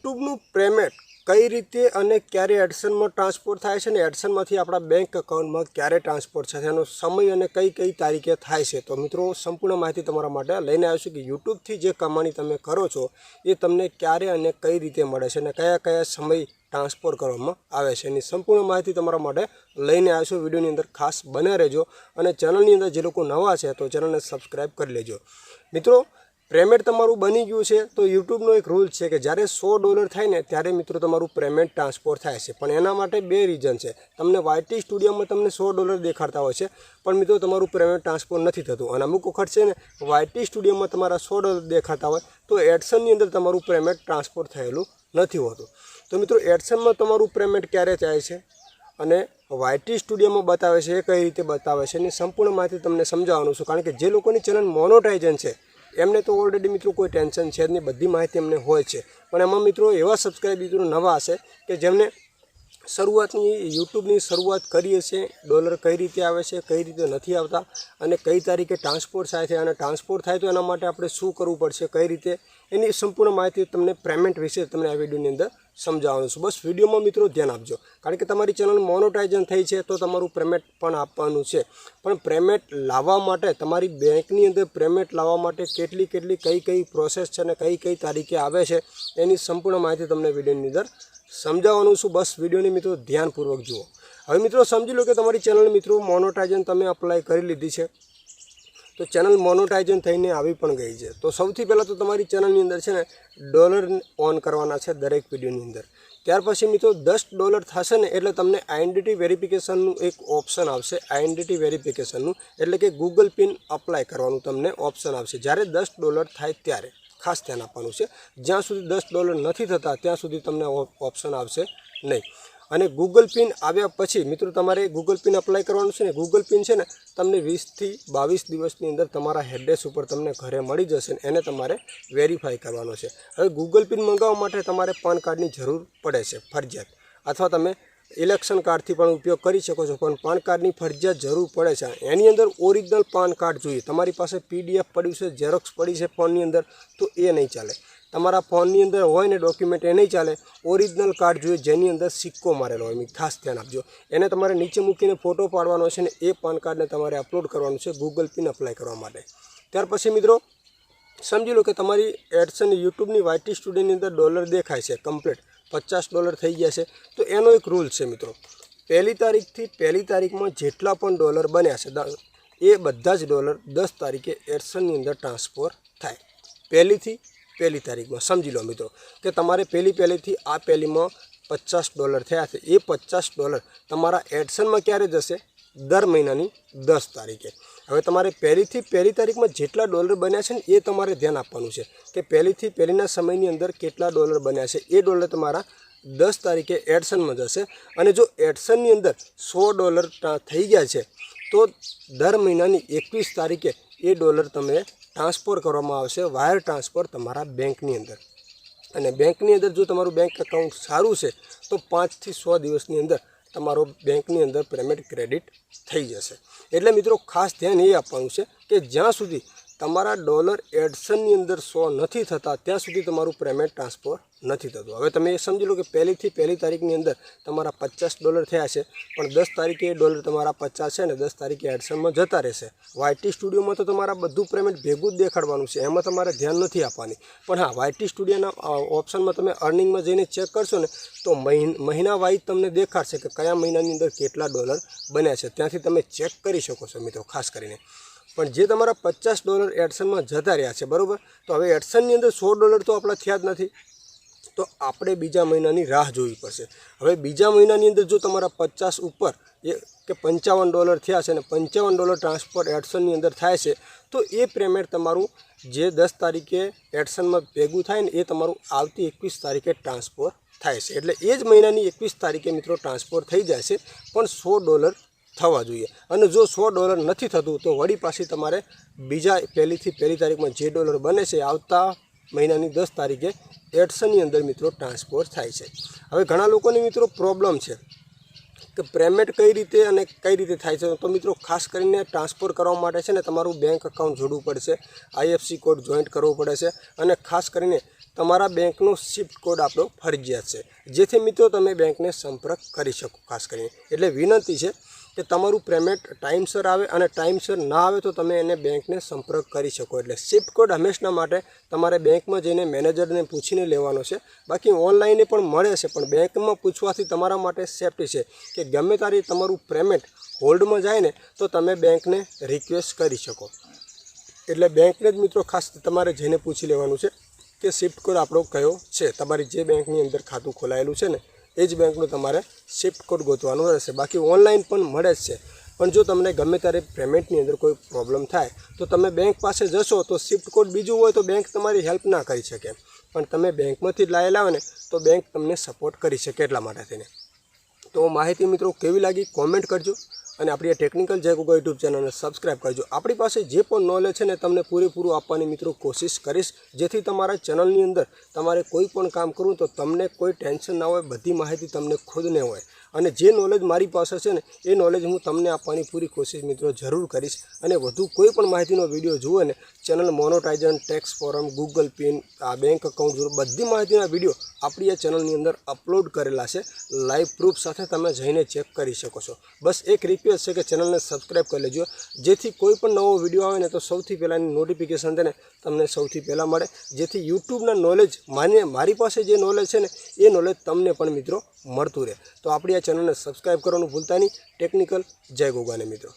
યુટ્યુબનું payment કઈ રીતે અને ક્યારે એડસનમાં ટ્રાન્સફર થાય છે ને એડસનમાંથી આપણા બેંક એકાઉન્ટમાં ક્યારે ટ્રાન્સફર છે તેનો સમય અને કઈ કઈ તારીખે થાય છે. તો મિત્રો, સંપૂર્ણ માહિતી તમારા માટે લઈને આવ્યો છું કે યુટ્યુબથી જે કમાણી તમે કરો છો, એ તમને ક્યારે અને કઈ રીતે મળે છે અને કયા કયા સમય ટ્રાન્સફર કરવામાં આવે છે. એની સંપૂર્ણ માહિતી તમારા માટે લઈને આવ્યો છું. વિડીયોની અંદર ખાસ બને રહેજો અને ચેનલની અંદર જે લોકો નવા છે, તો ચેનલને સબસ્ક્રાઈબ કરી લેજો. મિત્રો પેમેન્ટ તમારું બની ગયું છે, તો યુટ્યુબનો એક રૂલ છે કે જ્યારે સો ડોલર થાય ને, ત્યારે મિત્રો તમારું પેમેન્ટ ટ્રાન્સફર થાય છે. પણ એના માટે બે રીઝન છે. તમને વાયટી સ્ટુડિયોમાં તમને સો ડોલર દેખાડતા હોય છે, પણ મિત્રો તમારું પેમેન્ટ ટ્રાન્સફર નથી થતું. અને અમુક વખત છે ને વાયટી સ્ટુડિયોમાં તમારા સો ડોલર દેખાતા હોય, તો એડસનની અંદર તમારું પેમેન્ટ ટ્રાન્સફર થયેલું નથી હોતું. તો મિત્રો એડસનમાં તમારું પેમેન્ટ ક્યારે થાય છે? અને વાયટી સ્ટુડિયોમાં બતાવે છે, એ કઈ રીતે બતાવે છે, એની સંપૂર્ણ માહિતી તમને સમજાવવાનું છું. કારણ કે જે લોકોની ચેનલ મોનોટાઇઝન છે એમને તો ઓલરેડી મિત્રો કોઈ ટેન્શન છે જ નહીં, બધી માહિતી એમને હોય છે. પણ એમાં મિત્રો એવા સબસ્ક્રાઈબ મિત્રો નવા હશે કે જેમને શરૂઆતની યુટ્યુબની શરૂઆત કરીએ છીએ. ડોલર કઈ રીતે આવે છે, કઈ રીતે નથી આવતા અને કઈ તારીખે ટ્રાન્સપોર્ટ થાય છે અને ટ્રાન્સપોર્ટ થાય તો એના માટે આપણે શું કરવું પડશે, કઈ રીતે, એની સંપૂર્ણ માહિતી તમને પેમેન્ટ વિશે તમને આ વિડીયોની અંદર સમજાવવાનું છું. બસ વિડીયોમાં મિત્રો ધ્યાન આપજો. કારણ કે તમારી ચેનલ મોનોટાઇઝન થઈ છે તો તમારું પેમેન્ટ પણ આપવાનું છે. પણ પેમેન્ટ લાવવા માટે, તમારી બેંકની અંદર પેમેન્ટ લાવવા માટે કેટલી કેટલી કઈ કઈ પ્રોસેસ છે અને કઈ કઈ તારીખે આવે છે, એની સંપૂર્ણ માહિતી તમને વિડીયોની અંદર સમજાવવાનું છું. બસ વિડીયોને મિત્રો ધ્યાનપૂર્વક જુઓ. હવે મિત્રો સમજી લો કે તમારી ચેનલ મિત્રો મોનોટાઇઝન તમે અપ્લાય કરી લીધી છે. તો ચેનલ મોનોટાઇઝન થઈને આવી પણ ગઈ છે. તો સૌથી પહેલાં તો તમારી ચેનલની અંદર છે ને ડોલર ઓન કરવાના છે દરેક વિડીયોની અંદર. ત્યાર પછી મિત્રો દસ ડોલર થશે ને એટલે તમને આઈડેન્ટિટી વેરિફિકેશનનું એક ઓપ્શન આવશે. આઈડેન્ટિટી વેરિફિકેશનનું. એટલે કે ગૂગલ પિન અપ્લાય કરવાનું તમને ઓપ્શન આવશે. જ્યારે દસ ડોલર થાય ત્યારે. ખાસ ધ્યાન આપવાનું છે. જ્યાં સુધી દસ ડોલર નથી થતા, ત્યાં સુધી તમને ઓપ્શન આવશે નહીં. અને ગૂગલ પિન આવ્યા પછી, મિત્રો, તમારે ગૂગલ પિન અપ્લાય કરવાનું છે ને ગૂગલ પિન છે ને, તમને વીસથી બાવીસ દિવસની અંદર તમારા હેડ્રેસ ઉપર તમને ઘરે મળી જશે ને, એને તમારે વેરીફાઈ કરવાનો છે. હવે ગૂગલ પિન મંગાવવા માટે તમારે પાન કાર્ડની જરૂર પડે છે, ફરજિયાત. અથવા તમે ઇલેક્શન કાર્ડથી પણ ઉપયોગ કરી શકો છો, પણ પાન કાર્ડની ફરજિયાત જરૂર પડે છે. એની અંદર ઓરિજિનલ પાન કાર્ડ જોઈએ. તમારી પાસે પીડીએફ પડ્યું છે, ઝેરોક્સ પડી છે ફોનની અંદર, તો એ નહીં ચાલે. તમારા ફોનની અંદર હોય ને ડોક્યુમેન્ટ, એ નહીં ચાલે. ઓરિજિનલ કાર્ડ જોઈએ, જેની અંદર સિક્કો મારેલો હોય. ખાસ ધ્યાન આપજો. એને તમારે નીચે મૂકીને ફોટો પાડવાનો છે ને એ પાન કાર્ડને તમારે અપલોડ કરવાનું છે ગૂગલ પિન અપ્લાય કરવા માટે. ત્યાર પછી મિત્રો, સમજી લો કે તમારી એડસન યુટ્યુબની વાયટી સ્ટુડિયોની અંદર ડોલર દેખાય છે, કમ્પ્લીટ. પચાસ ડોલર થઈ ગયા છે. તો એનો એક રૂલ છે મિત્રો. પહેલી તારીખથી પહેલી તારીખમાં જેટલા પણ ડોલર બન્યા છે એ બધા જ ડોલર દસ તારીખે એડસનની અંદર ટ્રાન્સફર થાય. પહેલીથી પહેલી તારીખમાં. સમજી લો મિત્રો, કે તમારે પહેલી પહેલીથી આ પહેલીમાં પચાસ ડોલર થયા છે. એ પચાસ ડોલર તમારા એડસનમાં ક્યારે જશે? દર મહિનાની દસ તારીખે. હવે તમારે પહેલીથી પહેલી તારીખમાં જેટલા ડોલર બન્યા છે ને એ તમારે ધ્યાન આપવાનું છે કે પહેલીથી પહેલીના સમયની અંદર કેટલા ડોલર બન્યા છે. એ ડોલર તમારા દસ તારીખે એડસનમાં જશે અને જો એડસનની અંદર સો ડોલર થઈ ગયા છે, તો દર મહિનાની એકવીસ તારીખે એ ડોલર તમે ટ્રાન્સફર કરવામાં આવશે વાયર ટ્રાન્સફર તમારા બેંકની અંદર. અને બેંકની અંદર જો તમારું બેંક એકાઉન્ટ સારું છે, તો પાંચથી સો દિવસની અંદર તમારો બેંકની અંદર પેમેન્ટ ક્રેડિટ થઈ જશે. એટલે મિત્રો ખાસ ધ્યાન એ આપવાનું છે કે જ્યાં સુધી તમારા ડોલર એડસનની અંદર સો નથી થતા, ત્યાં સુધી તમારું પેમેન્ટ ટ્રાન્સફર નથી થતું. હવે તમે એ સમજી લો કે પહેલીથી પહેલી તારીખની અંદર તમારા પચાસ ડોલર થયા છે, પણ દસ તારીખે એ ડોલર તમારા પચાસ છે ને દસ તારીખે એડસનમાં જતા રહેશે. વાયટી સ્ટુડિયોમાં તો તમારા બધું પેમેન્ટ ભેગું જ દેખાડવાનું છે, એમાં તમારે ધ્યાન નથી આપવાની. પણ હા, વાયટી સ્ટુડિયોના ઓપ્શનમાં તમે અર્નિંગમાં જઈને ચેક કરશો ને, તો મહિન વાઇઝ તમને દેખાડશે કે કયા મહિનાની અંદર કેટલા ડોલર બન્યા છે. ત્યાંથી તમે ચેક કરી શકો છો મિત્રો, ખાસ કરીને. પણ જે તમારા પચાસ ડોલર એડસનમાં જતા રહ્યા છે, બરાબર? તો હવે એડસનની અંદર સો ડોલર તો આપણા થયા જ નથી. તો આપણે બીજા મહિનાની રાહ જોવી પડશે. હવે બીજા મહિનાની અંદર જો તમારા પચાસ ઉપર એ કે પંચાવન ડોલર થયા છે અને પંચાવન ડોલર ટ્રાન્સફર એડસનની અંદર થાય છે, તો એ પેમેન્ટ તમારું જે દસ તારીખે એડસનમાં ભેગું થાય ને એ તમારું આવતી એકવીસ તારીખે ટ્રાન્સફર થાય છે. એટલે એ જ મહિનાની એકવીસ તારીખે મિત્રો ટ્રાન્સફર થઈ જાય છે, પણ સો ડોલર થવા જોઈએ. અને જો સો ડોલર નથી થતું, તો વળી પાછી તમારે બીજા પહેલીથી પહેલી તારીખમાં જે ડોલર બને છે આવતા મહિનાની દસ તારીખે એડસનની અંદર મિત્રો ટ્રાન્સફર થાય છે. હવે ઘણા લોકોની મિત્રો પ્રોબ્લેમ છે કે પેમેન્ટ કઈ રીતે અને કઈ રીતે થાય છે. તો મિત્રો ખાસ કરીને ટ્રાન્સફર કરવા માટે છે ને તમારું બેંક એકાઉન્ટ જોડવું પડશે, આઈએફસી કોડ જોઈન્ટ કરવો પડે છે અને ખાસ કરીને તમારા બેંકનો શિફ્ટ કોડ આપણો ફરજિયાત છે. જેથી મિત્રો તમે બેંકને સંપર્ક કરી શકો ખાસ કરીને. એટલે વિનંતી છે કે તમારું પેમેન્ટ ટાઈમસર આવે અને ટાઈમસર ના આવે તો તમે એને બેંકને સંપર્ક કરી શકો. એટલે શિફ્ટ કોડ હંમેશના માટે તમારે બેંકમાં જઈને મેનેજરને પૂછીને લેવાનો છે. બાકી ઓનલાઈને પણ મળે છે, પણ બેંકમાં પૂછવાથી તમારા માટે સેફટી છે કે ગમે તારી તમારું પેમેન્ટ હોલ્ડમાં જાય ને તો તમે બેંકને રિક્વેસ્ટ કરી શકો. એટલે બેંકને જ મિત્રો ખાસ તમારે જઈને પૂછી લેવાનું છે કે શિફ્ટ કોડ આપણો કયો છે? તમારી જે બેંકની અંદર ખાતું ખોલાયેલું છે ને એ જ બેંકનું તમારે શિફ્ટ કોડ ગોતવાનું રહેશે. બાકી ઓનલાઈન પણ મળે જ છે. પણ જો તમને ગમે ત્યારે પેમેન્ટની અંદર કોઈ પ્રોબ્લેમ થાય, તો તમે બેંક પાસે જશો તો શિફ્ટ કોડ બીજું હોય તો બેંક તમારી હેલ્પ ના કરી શકે. પણ તમે બેંકમાંથી જ લાયેલા હોય ને, તો બેંક તમને સપોર્ટ કરી શકે એટલા માટે થઈને. તો માહિતી મિત્રો કેવી લાગી? કોમેન્ટ કરજો. અને આપણી આ ટેકનિકલ જય ગોગા યુટ્યુબ ચેનલને સબસ્ક્રાઈબ કરજો. આપણી પાસે જે પણ નોલેજ છે ને તમને પૂરેપૂરું આપવાની મિત્રો કોશિશ કરીશ. જેથી તમારા ચેનલની અંદર તમારે કોઈ પણ કામ કરવું તો તમને કોઈ ટેન્શન ના હોય, બધી માહિતી તમને ખુદને હોય. અને જે નોલેજ મારી પાસે છે ને, એ નોલેજ હું તમને આપવાની પૂરી કોશિશ મિત્રો જરૂર કરીશ. અને વધુ કોઈ પણ માહિતીનો વીડિયો જુઓ ને, channel monetization tax form Google pin આ બેંક અકાઉન્ટ જોડે બધી માહિતીના વીડિયો આપણી આ ચેનલની અંદર અપલોડ કરેલા છે. લાઈવ પ્રૂફ સાથે તમે જઈને ચેક કરી શકો છો. બસ એક રિક્વેસ્ટ છે કે ચેનલને સબસ્ક્રાઈબ કરી લેજો. જેથી કોઈ પણ નવો વીડિયો આવે ને તો સૌથી પહેલાંની નોટિફિકેશન છે ને તમને સૌથી પહેલાં મળે. જેથી યુટ્યુબના નોલેજ માને મારી પાસે જે નોલેજ છે ને, એ નોલેજ તમને પણ મિત્રો મળતું રહે. તો આપણી આ ચેનલને સબસ્ક્રાઈબ કરવાનું ભૂલતા નહીં. ટેકનિકલ જય ગોગાને મિત્રો.